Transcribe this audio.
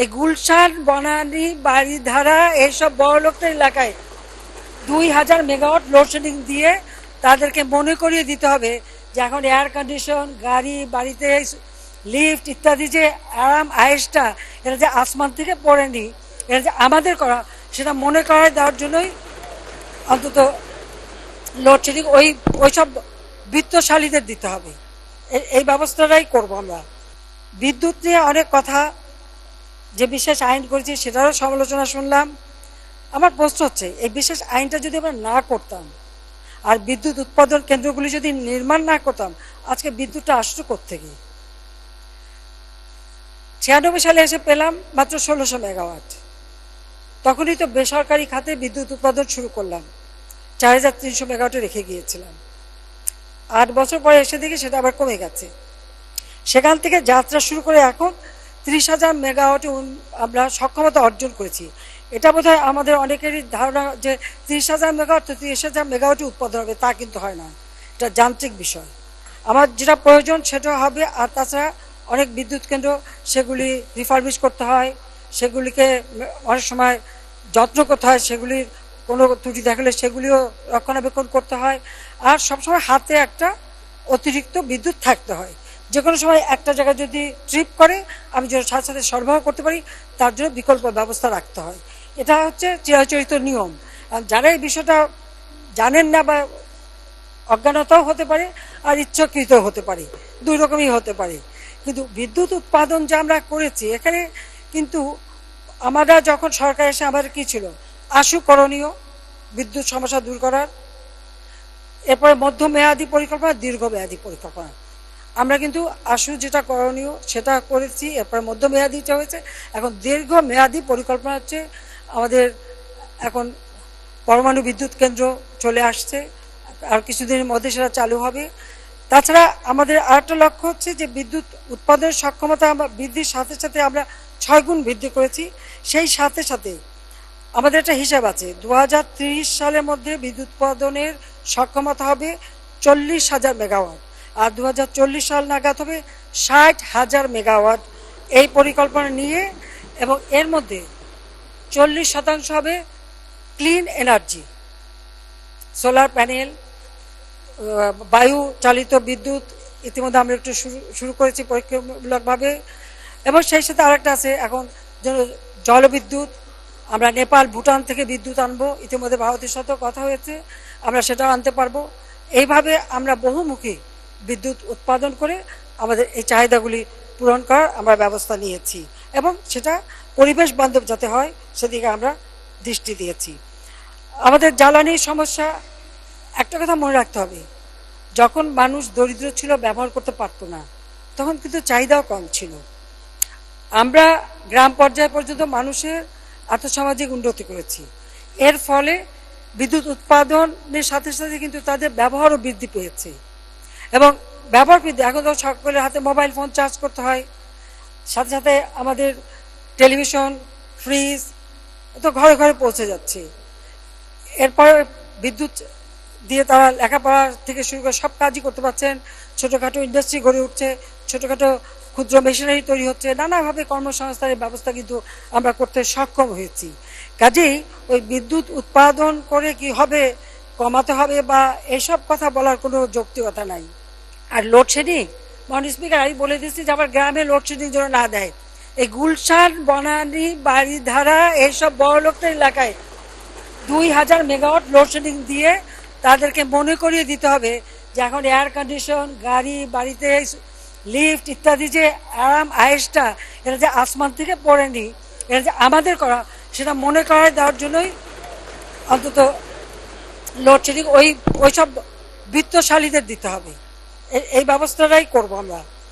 এই গুলশান, বনানি বাড়িধারা এইসব বড় লোকদের এলাকায় দুই হাজার মেগাওয়াট লোডশেডিং দিয়ে তাদেরকে মনে করিয়ে দিতে হবে যে এখন এয়ার কন্ডিশন গাড়ি, বাড়িতে লিফট ইত্যাদি যে আরাম আয়েসটা এটা যে আসমান থেকে পড়েনি, এটা যে আমাদের করা, সেটা মনে করায় দেওয়ার জন্যই অন্তত লোডশেডিং ওই, ওইসব বৃত্তশালীদের দিতে হবে। এই ব্যবস্থাটাই করব আমরা। বিদ্যুৎ নিয়ে অনেক কথা যে বিশেষ আইন করেছি সেটারও সমালোচনা শুনলাম। আমার প্রশ্ন হচ্ছে, এই বিশেষ আইনটা যদি আমরা না করতাম, আর বিদ্যুৎ উৎপাদন কেন্দ্রগুলি যদি নির্মাণ না করতাম, আজকে বিদ্যুৎটা আসতো কোথেকে ছিয়ানব্বই সালে এসে পেলাম মাত্র ষোলোশো মেগাওয়াট। তখনই তো বেসরকারি খাতে বিদ্যুৎ উৎপাদন শুরু করলাম। চার হাজার তিনশো মেগাওয়াটে রেখে গিয়েছিলাম। আট বছর পরে এসে দেখি সেটা আবার কমে গেছে। সেখান থেকে যাত্রা শুরু করে এখন ত্রিশ হাজার মেগাওয়াটে আমরা সক্ষমতা অর্জন করেছি। এটা বোধহয় আমাদের অনেকেরই ধারণা যে ত্রিশ হাজার মেগাওয়াট তো ত্রিশ হাজার মেগাওয়াটে উৎপাদন হবে, তা কিন্তু হয় না। এটা যান্ত্রিক বিষয়। আমার যেটা প্রয়োজন সেটা হবে, আর তাছাড়া অনেক বিদ্যুৎ কেন্দ্র সেগুলি রিফার্বিশ করতে হয়, সেগুলিকে অনেক সময় যত্ন করতে হয় সেগুলির কোনো ত্রুটি দেখালে সেগুলিও রক্ষণাবেক্ষণ করতে হয়। আর সবসময় হাতে একটা অতিরিক্ত বিদ্যুৎ থাকতে হয়। যে কোনো সময় একটা জায়গায় যদি ট্রিপ করে, আমি যেন সাথে সাথে সরবরাহ করতে পারি, তার জন্য বিকল্প ব্যবস্থা রাখতে হয়। এটা হচ্ছে চিরাচরিত নিয়ম। যারা এই বিষয়টা জানেন না বা অজ্ঞানতাও হতে পারে আর ইচ্ছাকৃত হতে পারে, দুই রকমই হতে পারে। কিন্তু বিদ্যুৎ উৎপাদন যা আমরা করেছি, এখানে কিন্তু আমরা যখন সরকার এসে আমাদের কি ছিল? আশু করণীয় বিদ্যুৎ সমস্যা দূর করার, এরপরে মধ্যমেয়াদী পরিকল্পনা, দীর্ঘমেয়াদী পরিকল্পনা। আমরা কিন্তু আশু যেটা করণীয়, সেটা করেছি, এরপরে মধ্যমেয়াদীটা হয়েছে। এখন দীর্ঘ মেয়াদি পরিকল্পনা হচ্ছে আমাদের এখন পরমাণু বিদ্যুৎ কেন্দ্র চলে আসছে, আর কিছুদিনের মধ্যে সেটা চালু হবে। তাছাড়া আমাদের আরেকটা লক্ষ্য হচ্ছে যে বিদ্যুৎ উৎপাদনের সক্ষমতা আমরা বৃদ্ধির সাথে সাথে আমরা ছয় গুণ বৃদ্ধি করেছি। সেই সাথে সাথে আমাদের একটা হিসাব আছে দু সালের মধ্যে বিদ্যুৎ উৎপাদনের সক্ষমতা হবে চল্লিশ হাজার মেগাওয়াট। আর দু হাজার চল্লিশ সাল নাগাদ হবে ষাট হাজার মেগাওয়াট এই পরিকল্পনা নিয়ে এবং এর মধ্যে চল্লিশ শতাংশ হবে ক্লিন এনার্জি, সোলার প্যানেল বায়ু চালিত বিদ্যুৎ ইতিমধ্যে আমরা একটু শুরু শুরু করেছি পরীক্ষামূলকভাবে এবং সেই সাথে আরেকটা আছে এখন জলবিদ্যুৎ, আমরা নেপাল, ভুটান থেকে বিদ্যুৎ আনব, ইতিমধ্যে ভারতের সাথেও কথা হয়েছে, আমরা সেটাও আনতে পারব। এইভাবে আমরা বহুমুখী বিদ্যুৎ উৎপাদন করে আমাদের এই চাহিদাগুলি পূরণ করার আমরা ব্যবস্থা নিয়েছি এবং সেটা পরিবেশ বান্ধব যাতে হয় সেদিকে আমরা দৃষ্টি দিয়েছি। আমাদের জ্বালানির সমস্যা, একটা কথা মনে রাখতে হবে, যখন মানুষ দরিদ্র ছিল, ব্যবহার করতে পারতো না, তখন কিন্তু চাহিদাও কম ছিল। আমরা গ্রাম পর্যায় পর্যন্ত মানুষের আর্থসামাজিক উন্নতি করেছি। এর ফলে বিদ্যুৎ উৎপাদনের সাথে সাথে কিন্তু তাদের ব্যবহারও বৃদ্ধি পেয়েছে। এবং ব্যবহার বৃদ্ধি এখন তো সকলের হাতে মোবাইল ফোন চার্জ করতে হয়। সাথে সাথে আমাদের টেলিভিশন ফ্রিজ তো ঘরে ঘরে পৌঁছে যাচ্ছে। এরপরে বিদ্যুৎ দিয়ে তারা লেখাপড়া থেকে শুরু করে সব কাজই করতে পারছেন। ছোটোখাটো ইন্ডাস্ট্রি গড়ে উঠছে, ছোটোখাটো ক্ষুদ্র মেশিনারি তৈরি হচ্ছে। নানাভাবে কর্মসংস্থানের ব্যবস্থা কিন্তু আমরা করতে সক্ষম হয়েছি। কাজেই ওই বিদ্যুৎ উৎপাদন করে কি হবে কমাতে হবে বা এসব কথা বলার কোনো যৌক্তিকতা নাই। আর লোডশেডিং মহান স্পিকার, আমি বলে দিচ্ছি যে আমার গ্রামে লোডশেডিং যেন না দেয়। এই গুলশান, বনানী বাড়িধারা এইসব বড় লোকদের এলাকায় দুই হাজার মেগাওয়াট লোডশেডিং দিয়ে তাদেরকে মনে করিয়ে দিতে হবে যে এখন এয়ার কন্ডিশন গাড়ি, বাড়িতে লিফট ইত্যাদি যে আরাম আয়েসটা এটা যে আসমান থেকে পড়েনি, এটা যে আমাদের করা, সেটা মনে করায় দেওয়ার জন্যই অন্তত লোডশেডিং ওই ওইসব বৃত্তশালীদের দিতে হবে। এই ব্যবস্থাটাই করব আমরা।